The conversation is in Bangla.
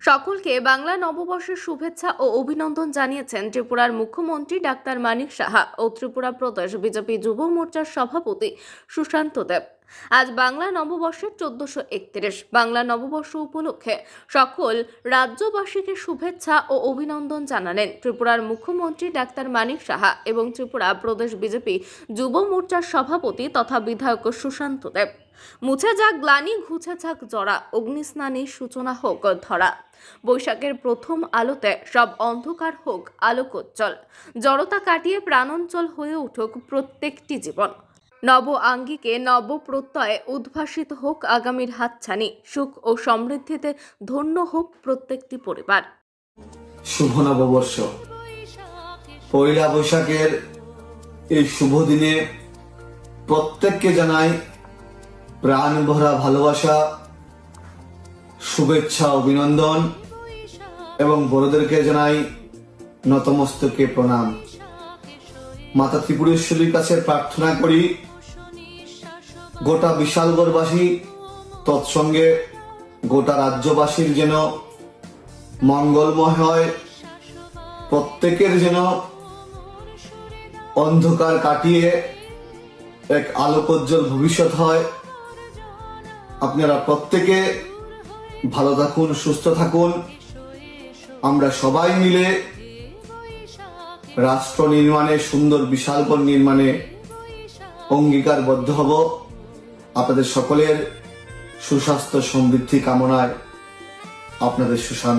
সকলকে বাংলা নববর্ষের শুভেচ্ছা ও অভিনন্দন জানিয়েছেন ত্রিপুরার মুখ্যমন্ত্রী ডাক্তার মানিক সাহা ও ত্রিপুরা প্রদেশ বিজেপি যুব মোর্চার সভাপতি সুশান্ত দেব। আজ বাংলা নববর্ষের চোদ্দশো একত্রিশ। বাংলা নববর্ষ উপলক্ষে সকল রাজ্যবাসীকে শুভেচ্ছা ও অভিনন্দন জানালেন ত্রিপুরার মুখ্যমন্ত্রী ডাক্তার মানিক সাহা এবং ত্রিপুরা প্রদেশ বিজেপি যুব মোর্চার সভাপতি তথা বিধায়ক সুশান্ত দেব। মুছে যাক গ্লানি, ঘুছে যাক জরা অগ্নিস্নানের সূচনা হোক ধরা। বৈশাখের প্রথম আলোতে সব অন্ধকার হোক আলোকোজ্জ্বল। জড়তা কাটিয়ে প্রাণঞ্চল হয়ে উঠুক প্রত্যেকটি জীবন। নব আঙ্গিকে নব প্রত্যয়ে উদ্ভাসিত হোক আগামীর হাতছানি, সুখ ও সমৃদ্ধিতে ধন্য হোক প্রত্যেকটি পরিবার। শুভ নববর্ষ। পয়লা বৈশাখের এই শুভ দিনে প্রত্যেককে জানাই প্রাণ ভরা ভালোবাসা, শুভেচ্ছা, অভিনন্দন এবং বড়দেরকে জানাই নতমস্তকে প্রণাম। মাতা ত্রিপুরেশ্বরীর কাছে প্রার্থনা করি, গোটা বিশালগড়বাসী, তৎসঙ্গে গোটা রাজ্যবাসীর যেন মঙ্গলময় হয়, প্রত্যেকের যেন অন্ধকার কাটিয়ে এক আলোকোজ্জ্বল ভবিষ্যৎ হয়। আপনারা প্রত্যেকে ভালো থাকুন, সুস্থ থাকুন। আমরা সবাই মিলে রাষ্ট্র নির্মাণে, সুন্দর বিশালগড় নির্মাণে অঙ্গীকারবদ্ধ হব। আপনাদের সকলের সুস্বাস্থ্য, সমৃদ্ধি কামনায় আপনাদের সুশান্ত